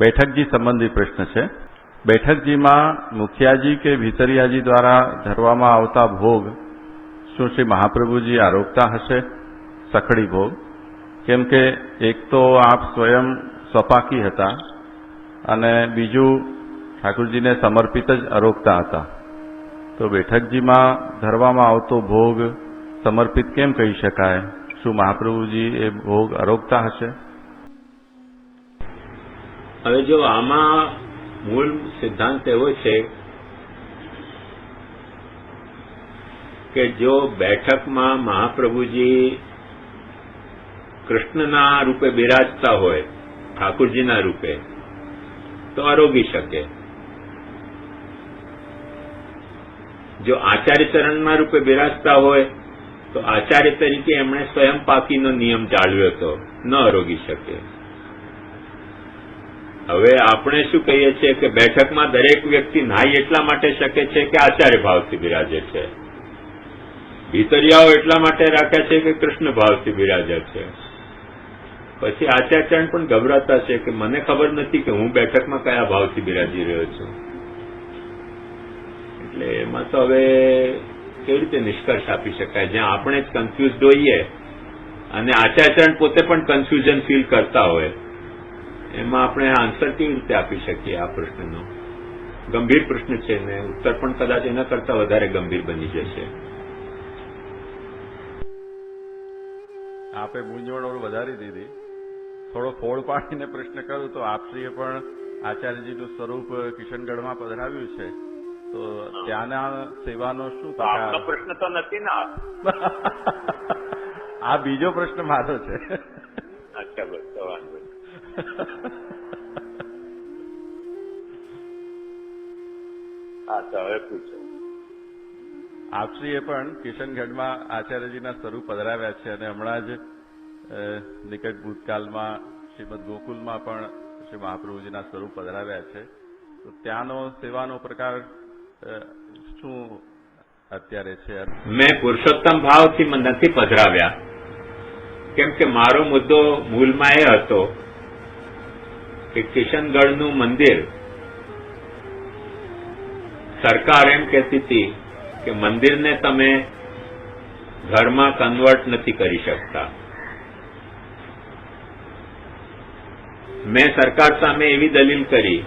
બેઠકજી સંબંધી પ્રશ્ન છે. બેઠકજીમાં મુખિયાજી કે ભીતરિયાજી દ્વારા ધરવામાં આવતા ભોગ શું શ્રી મહાપ્રભુજી આરોગતા હશે? સખડી ભોગ. કેમ કે એક તો આપ સ્વયં સ્વપાકી હતા અને બીજું ઠાકુરજીને સમર્પિત જ અરોગતા હતા. તો બેઠકજીમાં ધરવામાં આવતો ભોગ સમર્પિત કેમ કહી શકાય? શું મહાપ્રભુજી એ ભોગ અરોગતા હશે? હવે જો આમાં મૂળ સિદ્ધાંત એવો છે કે જો બેઠકમાં મહાપ્રભુજી કૃષ્ણના રૂપે બિરાજતા હોય, ઠાકુરજીના રૂપે, તો આરોગી શકે. જો આચાર્ય ચરણના રૂપે બિરાજતા હોય, તો આચાર્ય તરીકે એમણે સ્વયં પાકીનો નિયમ જાળવ્યો હતો ન આરોગી શકે. હવે આપણે શું કહીએ છીએ કે બેઠકમાં દરેક વ્યક્તિ નાઈ એટલા માટે શકે છે કે આચાર્ય ભાવથી બિરાજે છે. ભીતરિયાઓ એટલા માટે રાખ્યા છે કે કૃષ્ણ ભાવથી બિરાજે છે. પછી આચાર્યચરણ પણ ગભરાતા છે કે મને ખબર નથી કે હું બેઠકમાં કયા ભાવથી બિરાજી રહ્યો છું. એટલે એમાં તો હવે કેવી રીતે નિષ્કર્ષ આપી શકાય? જ્યાં આપણે જ કન્ફ્યુઝ હોઈએ અને આચાર્યચરણ પોતે પણ કન્ફ્યુઝન ફીલ કરતા હોય. એમાં આપણે આન્સર કેવી રીતે આપી શકીએ આ પ્રશ્નનો? ગંભીર પ્રશ્ન છે ને ઉત્તર પણ કદાચ એના કરતા વધારે ગંભીર બની જશે. આપે મૂંઝવણ વધારી દીધી. થોડો ફોડ પાડીને પ્રશ્ન કરું તો આપશ્રીએ પણ આચાર્યજીનું સ્વરૂપ કિશનગઢમાં પધરાવ્યું છે. તો ત્યાંના સેવાનો શું પ્રશ્ન તો નથી ને આ? બીજો પ્રશ્ન મારો છે. હા હવે પૂછો. આપશ્રીએ પણ કિશનગઢમાં આચાર્યજીના સ્વરૂપ પધરાવ્યા છે અને હમણાં જ અ, નિકટ ભૂતકાલમાં શ્રીમદ ગોકુલમાં પણ શ્રી મહાપ્રભુજીના સ્વરૂપ પધરાવ્યા છે. તો ત્યાંનો સેવાનો પ્રકાર શું અત્યારે છે? મેં પુરુષોત્તમ ભાવથી મ- નથી પધરાવ્યા. કેમ કે મારો મુદ્દો મૂળમાં એ હતો કે કિશનગઢનું મંદિર. સરકાર એમ કહેતી હતી કે મંદિરને તમે ઘરમાં કન્વર્ટ નથી કરી શકતા. મેં સરકાર સામે એવી દલીલ કરી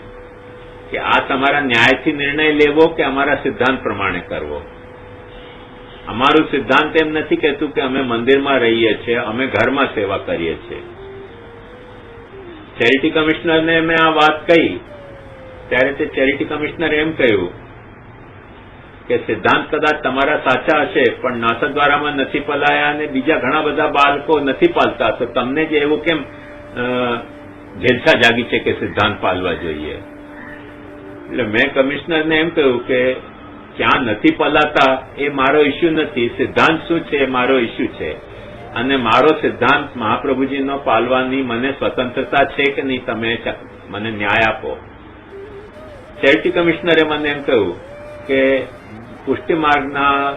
કે આ તમારા ન્યાયથી નિર્ણય લેવો કે અમારા સિદ્ધાંત પ્રમાણે કરવો. અમારું સિદ્ધાંત એમ નથી કહેતું કે અમે મંદિરમાં રહીએ છીએ, અમે ઘરમાં સેવા કરીએ છીએ. ચેરિટી કમિશનરને મેં આ વાત કહી. ત્યારે તે ચેરિટી કમિશનર એમ કહ્યું કે સિદ્ધાંત કદાચ તમારા સાચા હશે પણ નાસદ્વારામાં નથી પલાયા અને બીજા ઘણા બધા બાળકો નથી પાલતા. તો તમને જે એવું કેમ અ, જેલસા જાગી છે કે સિદ્ધાંત પાલવા જોઈએ? એટલે મેં કમિશનરને એમ કહ્યું કે ક્યાં નથી પલાતા એ મારો ઇસ્યુ નથી. સિદ્ધાંત શું છે એ મારો ઇસ્યુ છે. અને મારો સિદ્ધાંત મહાપ્રભુજીનો પાલવાની મને સ્વતંત્રતા છે કે નહીં તમે મને ન્યાય આપો. ચેરિટી કમિશનરે મને એમ કહ્યું કે પુષ્ટિ માર્ગના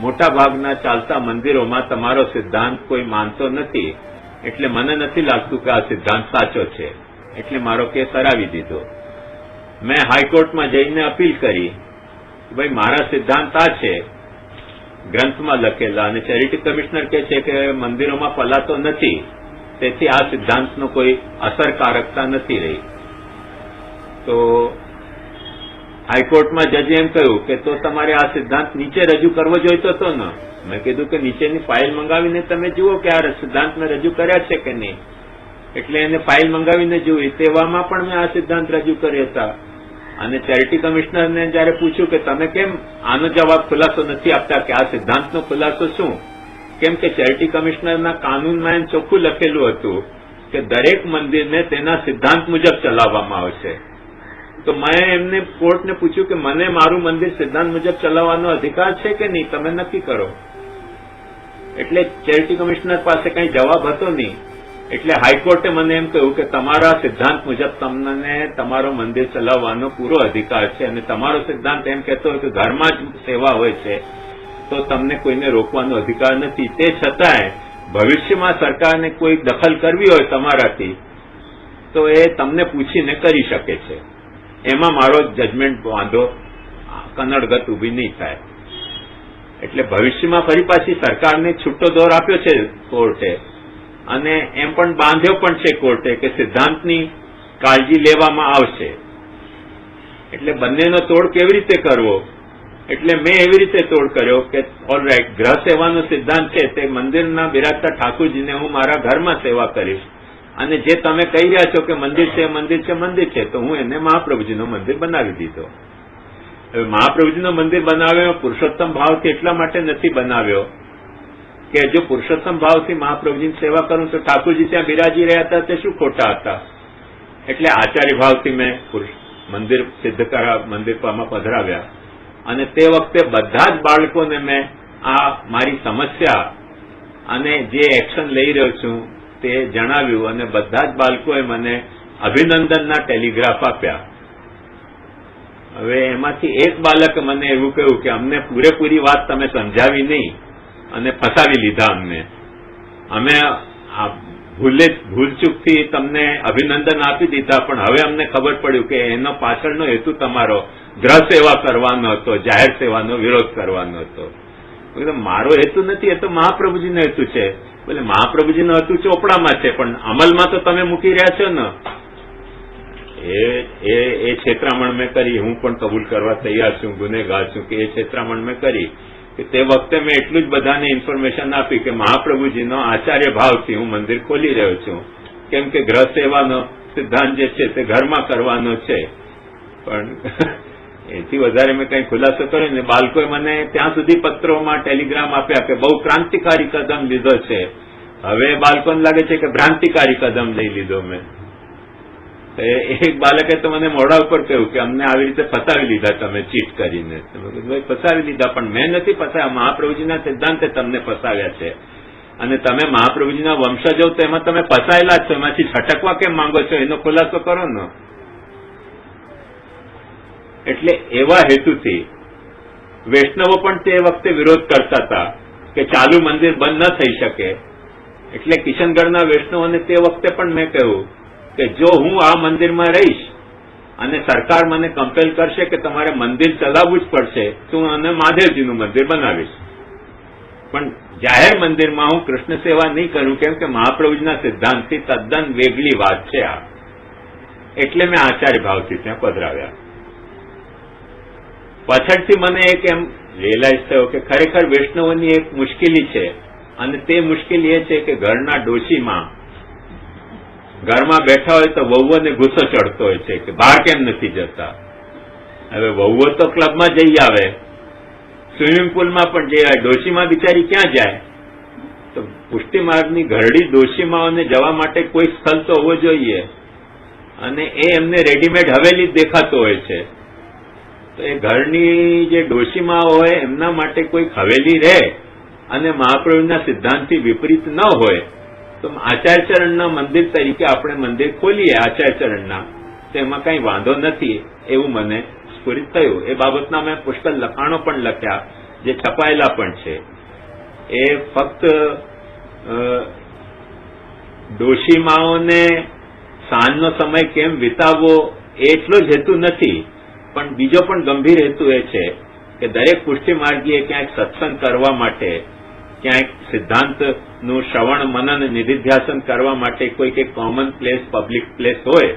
મોટા ભાગના ચાલતા મંદિરોમાં તમારો સિદ્ધાંત કોઈ માનતો નથી, એટલે મને નથી લાગતું કે આ સિદ્ધાંત સાચો છે, એટલે મારો કેસ હરાવી દીધો. મેં હાઈકોર્ટમાં જઈને અપીલ કરી ભાઈ મારા સિદ્ધાંત આ છે ગ્રંથમાં લખેલા અને ચેરિટી કમિશનર કહે છે કે મંદિરોમાં પલાતો નથી. તેથી આ સિદ્ધાંતનો કોઈ અસરકારકતા નથી રહી. તો હાઈકોર્ટમાં જજે એમ કહ્યું કે તો તમારે આ સિદ્ધાંત નીચે રજૂ કરવો જોઈતો હતો ને? મેં કીધું કે નીચેની ફાઇલ મંગાવીને તમે જુઓ કે આ સિદ્ધાંત મેં રજૂ કર્યા છે કે નહીં. એટલે એને ફાઇલ મંગાવીને જોઈ તેવામાં પણ મેં આ સિદ્ધાંત રજૂ કર્યા હતા. અને ચેરિટી કમિશનરને જયારે પૂછ્યું કે તમે કેમ આનો જવાબ ખુલાસો નથી આપતા કે આ સિદ્ધાંતનો ખુલાસો શું? કેમ કે ચેરિટી કમિશનરના કાનૂનમાં એમ ચોખ્ખું લખેલું હતું કે દરેક મંદિરને તેના સિદ્ધાંત મુજબ ચલાવવામાં આવશે. તો મેં એમને કોર્ટને પૂછ્યું કે મને મારું મંદિર સિદ્ધાંત મુજબ ચલાવવાનો અધિકાર છે કે નહીં? તમે નક્કી કરો. એટલે ચેરિટી કમિશનર પાસે કંઈ જવાબ હતો નહીં. એટલે હાઈકોર્ટે મને એમ કહ્યું કે તમારા સિદ્ધાંત મુજબ તમને તમારો મંદિર ચલાવવાનો પૂરો અધિકાર છે અને તમારો સિદ્ધાંત એમ કહેતો હોય કે ઘરમાં જ સેવા હોય છે, તો તમને કોઈને રોકવાનો અધિકાર નથી. તે છતાંય ભવિષ્યમાં સરકારને કોઈ દખલ કરવી હોય તમારાથી, તો એ તમને પૂછીને કરી શકે છે. એમાં મારો જજમેન્ટ વાંધો કન્નડગત ઊભી નહીં થાય. એટલે ભવિષ્યમાં ફરી પાછી સરકારને છૂટો દોર આપ્યો છે કોર્ટે અને એમ પણ બાંધ્યો પણ છે કોર્ટે કે સિદ્ધાંતની કાળજી લેવામાં આવશે. એટલે બંનેનો તોડ કેવી રીતે કરવો? એટલે મેં એવી રીતે તોડ કર્યો કે ઓલરાઈટ ગ્રહ સેવાનો સિદ્ધાંત છે તે મંદિરના બિરાજતા ઠાકુરજીને હું મારા ઘરમાં સેવા કરીશ. અને જે તમે કહી રહ્યા છો કે મંદિર છે મંદિર છે મંદિર છે, તો હું એને મહાપ્રભુજીનો મંદિર બનાવી દીધો. હવે મહાપ્રભુજીનો મંદિર બનાવ્યો, પુરુષોત્તમ ભાવથી એટલા માટે નથી બનાવ્યો કે જો પુરુષોત્તમ ભાવથી મહાપ્રભુજીની સેવા કરું તો ઠાકોરજી ત્યાં બિરાજી રહ્યા હતા, તે શું ખોટા હતા? એટલે આચાર્ય ભાવથી મેં મંદિર સિદ્ધ મંદિર પામાં પધરાવ્યા. અને તે વખતે બધા જ બાળકોને મેં આ મારી સમસ્યા અને જે એક્શન લઈ રહ્યો છું તે જણાવ્યું અને બધા જ બાળકોએ મને અભિનંદનના ટેલિગ્રાફ આપ્યા. હવે એમાંથી એક બાળકે મને એવું કહ્યું કે અમને પૂરેપૂરી વાત તમે સમજાવી નહીં. અને ફસાવી લીધા અમને. અમે ભૂલે ભૂલચૂકથી તમને અભિનંદન આપી દીધા, પણ હવે અમને ખબર પડ્યું કે એનો પાછળનો હેતુ તમારો ગ્રહ સેવા કરવાનો હતો, જાહેર સેવાનો વિરોધ કરવાનો હતો. મારો હેતુ નથી, એ તો મહાપ્રભુજીનો હેતુ છે. બોલે, મહાપ્રભુજીનો હેતુ ચોપડામાં છે, પણ અમલમાં તો તમે મૂકી રહ્યા છો ને. એ એ એ છેતરામણ મેં કરી, હું પણ કબૂલ કરવા તૈયાર છું, ગુનેગાર છું કે એ છેતરામણ મેં કરી. કે તે વખતે મેં એટલું જ બધાને ઇન્ફોર્મેશન આપી કે મહાપ્રભુજીનો આચાર્ય ભાવથી હું મંદિર ખોલી રહ્યો છું. કેમ કે ગ્રહ સેવાનો સિદ્ધાંત જે છે તે ઘરમાં કરવાનો છે. પણ એથી વધારે મેં કંઈ ખુલાસો કર્યો ને બાળકોએ મને ત્યાં સુધી પત્રોમાં ટેલિગ્રામ આપ્યા કે બહુ ક્રાંતિકારી કદમ લીધો છે. હવે બાળકોને લાગે છે કે ભ્રાંતિકારી કદમ લઈ લીધો મેં. એક બાળકે તો મને મોઢા ઉપર કહ્યું કે અમને આવી રીતે ફસાવી લીધા તમે ચીટ કરીને. ભાઈ, ફસાવી લીધા, પણ મેં નથી ફસાવ્યા મહાપ્રભુજીના સિદ્ધાંતે તમને ફસાવ્યા છે. અને તમે મહાપ્રભુજીના વંશજો તો તમે ફસાયેલા છો. એમાંથી છટકવા કેમ માંગો છો? એનો ખુલાસો કરો ને. એટલે એવા હેતુથી વૈષ્ણવો પણ તે વખતે વિરોધ કરતા હતા કે ચાલુ મંદિર બંધ ન થઈ શકે. એટલે કિશનગઢના વૈષ્ણવોને તે વખતે પણ મેં કહ્યું કે જો હું આ મંદિરમાં રહીશ અને સરકાર મને કમ્પેલ કરશે કે તમારે મંદિર ચલાવવું જ પડશે, તો હું અને મહાદેવજીનું મંદિર બનાવીશ. પણ જાહેર મંદિરમાં હું કૃષ્ણ સેવા નહીં કરું, કેમ કે મહાપ્રભુજીના સિદ્ધાંતથી તદ્દન વેગલી વાત છે આ. એટલે મેં આચાર્ય ભાવથી ત્યાં પધરાવ્યા. પાછળથી મને એક એમ રિયલાઇઝ થયો કે ખરેખર વૈષ્ણવોની એક મુશ્કેલી છે, અને તે મુશ્કેલી એ છે કે ઘરના ડોશીમાં ઘરમાં બેઠા હોય તો વહુઓને ગુસ્સો ચડતો હોય છે કે બહાર કેમ નથી જતા? હવે વહુઓ તો ક્લબમાં જઈ આવે. સ્વિમિંગ પુલમાં પણ જઈ આવે. ડોશીમાં બિચારી ક્યાં જાય? તો પુષ્ટિ માર્ગની ઘરડી ડોશીમાઓને જવા માટે કોઈ સ્થળ તો હોવો જોઈએ. અને એ એમને રેડીમેડ હવેલી દેખાતો હોય છે. તો એ ઘરની જે ડોશીમાઓ હોય, એમના માટે કોઈ હવેલી રહે અને મહાપ્રભુના સિદ્ધાંતથી વિપરીત ન હોય. તો આચાર્યચરણના મંદિર તરીકે આપણે મંદિર ખોલીએ આચાર્યચરણના. તો એમાં કંઈ વાંધો નથી, એવું મને સ્ફુરિત થયું. એ બાબતના મેં પુષ્કળ લખાણો પણ લખ્યા, જે છપાયેલા પણ છે. એ ફક્ત ડોશીમાઓને સાંજનો સમય કેમ વિતાવવો એટલો જ હેતુ નથી, પણ બીજો પણ ગંભીર હેતુ એ છે કે દરેક પુષ્ટિ માર્ગીએ ક્યાંક સત્સંગ કરવા માટે ક્યાંક સિદ્ધાંતનું શ્રવણ, મનન, નિધિધ્યાસન કરવા માટે કોઈક એક કોમન પ્લેસ પબ્લિક પ્લેસ હોય,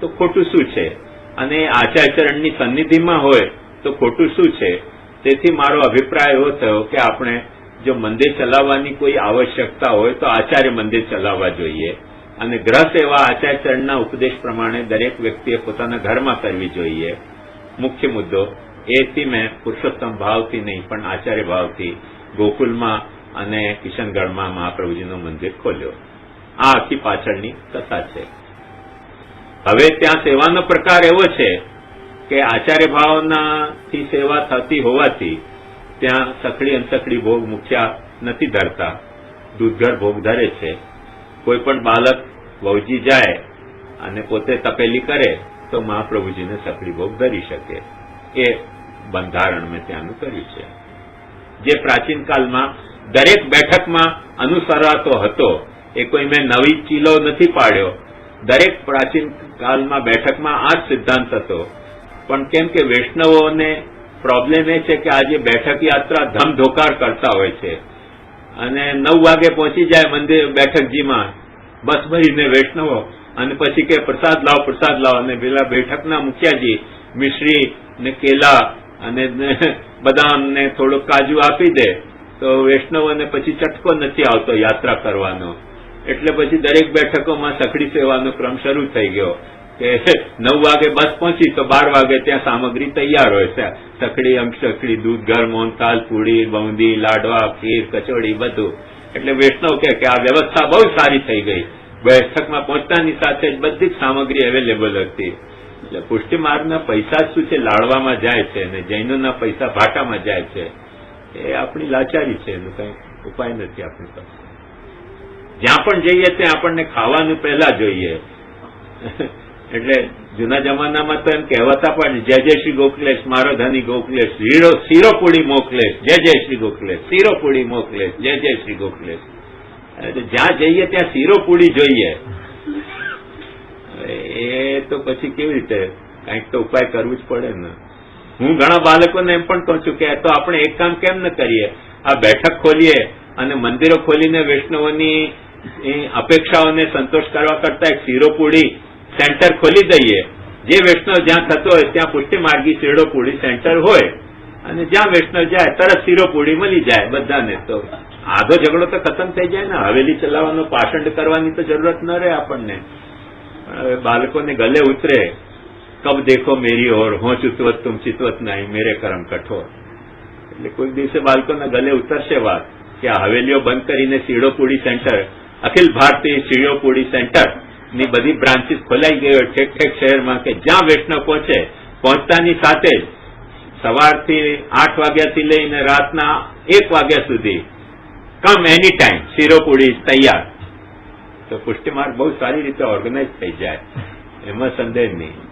તો ખોટું શું છે? અને આચાર્યચરણની સન્નિધિમાં હોય, તો ખોટું શું છે? તેથી મારો અભિપ્રાય એવો થયો કે આપણે જો મંદિર ચલાવવાની કોઈ આવશ્યકતા હોય, તો આચાર્ય મંદિર ચલાવવા જોઈએ. અને ગ્રહ સેવા આચાર્યચરણના ઉપદેશ પ્રમાણે દરેક વ્યક્તિએ પોતાના ઘરમાં કરવી જોઈએ. મુખ્ય મુદ્દો, એથી મેં પુરુષોત્તમ ભાવથી નહીં, પણ આચાર્ય ભાવથી ગોકુલમાં અને કિશનગઢમાં મહાપ્રભુજીનું મંદિર ખોલ્યો. આ આખી પાછળની કથા છે. હવે ત્યાં સેવાનો પ્રકાર એવો છે કે આચાર્ય ભાવનાથી સેવા થતી હોવાથી ત્યાં સખડી અનસખડી ભોગ મુખ્યા નથી ધરતા. દૂધઘર ભોગ ધરે છે. કોઈ પણ બાલક વહુજી જાય અને પોતે તપેલી કરે તો મહાપ્રભુજીને સખડી ભોગ ધરી શકે. એ બંધારણ મેં ત્યાંનું કર્યું છે. જે પ્રાચીન કાળમાં દરેક બેઠકમાં અનુસરાતો હતો. એ કોઈ મેં નવી ચીલો નથી પાડ્યો. દરેક પ્રાચીન કાળમાં બેઠકમાં આ જ સિદ્ધાંત હતો. પણ કેમ કે વૈષ્ણવોને પ્રોબ્લેમ એ છે કે આજે બેઠક યાત્રા ધમધોકાર કરતા હોય છે. અને નવ વાગે પહોંચી જાય મંદિર બેઠકજીમાં. બસ ભરીને વૈષ્ણવો. અને પછી કે પ્રસાદ લાવો પ્રસાદ લાવો. અને પેલા બેઠકના મુખિયાજી, મિશ્રી ને કેલા અને બદામ ને થોડુંક કાજુ આપી દે. તો વૈષ્ણવોને પછી ચટકો નથી આવતો યાત્રા કરવાનો. એટલે પછી દરેક બેઠકોમાં સખડી સેવાનો ક્રમ શરૂ થઈ ગયો કે નવ વાગે બસ પહોંચી તો બાર વાગે ત્યાં સામગ્રી તૈયાર હોય છે. સખડી અંકસખડી દૂધ, ઘર મોહનતાલ પૂડી બુંદી લાડવા, ખીર, કચોડી, બધું. એટલે વૈષ્ણવ કે આ વ્યવસ્થા બહુ સારી થઈ ગઈ. બેઠકમાં પહોંચતાની સાથે જ બધી જ સામગ્રી અવેલેબલ હતી. એટલે પુષ્ટિમાર્ગના પૈસા શું છે? લાડવામાં જાય છે અને જૈનોના પૈસા ભાટામાં જાય છે. એ આપણી લાચારી છે, એનું કંઈ ઉપાય નથી આપણી પાસે. જ્યાં પણ જઈએ ત્યાં આપણને ખાવાનું પહેલા જોઈએ. એટલે જૂના જમાનામાં તો એમ કહેવાતા પણ જય જય શ્રી ગોખલેશ, મારો ધની ગોખલેશ શીરો પૂડી મોકલેશ જય જય શ્રી ગોખલેશ શીરો મોકલેશ જય જય શ્રી ગોખલેશ. એટલે જ્યાં જઈએ ત્યાં શીરો જોઈએ. એ તો પછી કેવી રીતે? કંઈક તો ઉપાય કરવું જ પડે ને. હું ઘણા બાળકોને એમ પણ કહું છું કે તો આપણે એક કામ કેમ ન કરીએ? આ બેઠક ખોલીએ અને મંદિરો ખોલીને વૈષ્ણવોની અપેક્ષાઓને સંતોષ કરવા કરતા એક શીરોપુડી સેન્ટર ખોલી દઈએ. જે વૈષ્ણવ જ્યાં થતો હોય ત્યાં પુષ્ટિ માર્ગી શીરો સેન્ટર હોય. અને જ્યાં વૈષ્ણવ જાય, તરત શીરોપુડી મળી જાય બધાને. તો આધો ઝઘડો તો ખતમ થઈ જાય ને. હવેલી ચલાવવાનો, પાષંડ કરવાની તો જરૂરત ન રહે આપણને. બાળકોને ગલે ઉતરે. કબ દેખો મેરી ઓર હું ચુતવત તુમ ચિતવત નહીં મેરે કરમ કઠોર એટલે કોઈક દિવસે બાળકોના ગલે ઉતરશે વાત કે આ હવેલીઓ બંધ કરીને શીળોપુડી સેન્ટર, અખિલ ભારતીય શીળોપુડી સેન્ટરની બધી બ્રાન્ચીસ ખોલાઈ ગઈ હોય ઠેક ઠેક શહેરમાં કે જ્યાં વૈષ્ણવ પહોંચે, પહોંચતાની સાથે જ સવારથી આઠ વાગ્યાથી લઈને રાતના એક વાગ્યા સુધી કમ એની ટાઈમ શીરોપુડી તૈયાર. તો પુષ્ટિમાર્ગ બહુ સારી રીતે ઓર્ગેનાઇઝ થઈ જાય. એમાં સંદેહ નહીં.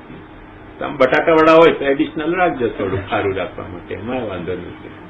બટાકા વડા હોય તો એડિશનલ રાખજો થોડું સારું રાખવા માટે. એમાં વાંધો નથી.